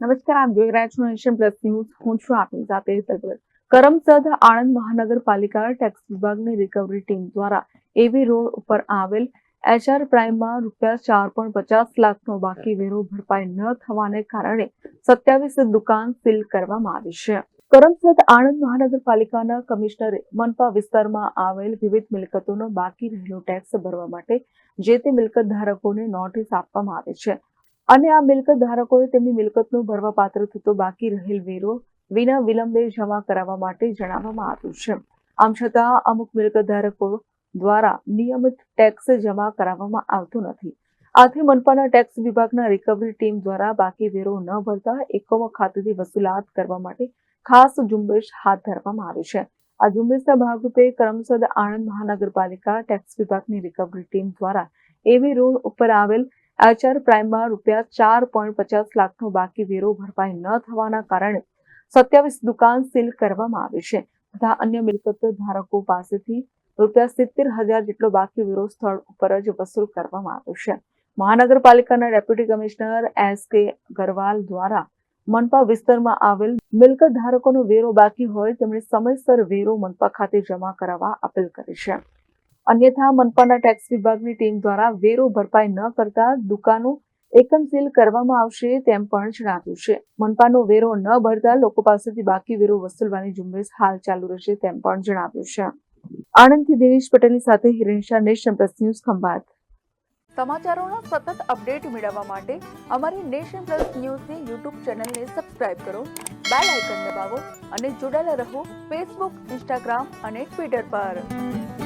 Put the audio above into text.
નમસ્કાર, આપ જોઈ રહ્યા છો નેશન પ્લસ ન્યૂઝ. હું છું આપની સાથે હેતલ કરમસદ આણંદ મહાનગરપાલિકા ટેક્સ વિભાગની રિકવરી ટીમ દ્વારા એવી રોડ ઉપર આવેલ એચઆર પ્રાઇમમાં રૂપિયા ચાર પોઈન્ટ પચાસ લાખનો બાકી વેરો ભરપાઈ ન થવાને કારણે સત્યાવીસ દુકાન સીલ કરવામાં આવી છે. કરમસદ આણંદ મહાનગરપાલિકાના કમિશનરે મનપા વિસ્તારમાં આવેલ વિવિધ મિલકતોનો બાકી રહેલો ટેક્સ ભરવા માટે જે તે મિલકત ધારકોને નોટિસ આપવામાં આવે છે. અને આ મિલકત ધારકોએ તેમની મિલકતનો ભરવાપાત્ર થતો બાકી રહેલ વેરો વિના વિલંબે જમા કરાવવા માટે જણાવવામાં આવ્યું છે. આમ છતાં અમુક મિલકત ધારકો દ્વારા નિયમિત ટેક્સ જમા કરાવવામાં આવતો નથી. આથી મનપાના ટેક્સ વિભાગના રિકવરી ટીમ દ્વારા બાકી વેરો ન ભરતા એકમો ખાતેથી વસૂલાત કરવા માટે ખાસ ઝુંબેશ હાથ ધરવામાં આવી છે. આ ઝુંબેશના ભાગરૂપે કરમસદ આણંદ મહાનગરપાલિકા ટેક્સ વિભાગની રિકવરી ટીમ દ્વારા એવી રોડ ઉપર આવેલ આચાર પ્રાઇમમાં રૂપિયા ચાર પોઈન્ટ પચાસ લાખનો બાકી વેરો ભરપાઈ ન થવાના કારણે સત્યાવીસ દુકાન સીલ કરવામાં આવી છે. તથા અન્ય મિલકત ધારકો પાસેથી રૂપિયા સિત્તેર હજાર જેટલો બાકી વેરો સ્થળ ઉપર જ વસૂલ કરવામાં આવ્યો છે. મહાનગરપાલિકાના ડેપ્યુટી કમિશનર એસ કે ગરવાલ દ્વારા મનપા વિસ્તારમાં આવેલ મિલકત ધારકોનો વેરો બાકી હોય તેમણે સમયસર વેરો મનપા ખાતે જમા કરાવવા અપીલ કરી છે. અન્યથા મનપાના ટેક્સ વિભાગની ટીમ દ્વારા વેરો ભરપાઈ ન કરતા દુકાનો એકમ સીલ કરવામાં આવશે તેમ પણ જણાવ્યું છે. મનપાનો વેરો ન ભરતા લોકો પાસેથી બાકી વેરો વસૂલવાની ઝુંબેશ હાલ ચાલુ રહેશે તેમ પણ જણાવ્યું છે. આણંદથી દિનેશ પટેલની સાથે Hiren Shah Nation Plus News Khambhat. સમાચારોનો સતત અપડેટ મેળવવા માટે અમારી નેશન પ્લસ ન્યૂઝની યુટ્યુબ ચેનલને સબસ્ક્રાઇબ કરો, બેલ આઇકન દબાવો અને જોડાયેલા રહો ફેસબુક, ઇન્સ્ટાગ્રામ અને ટ્વિટર પર.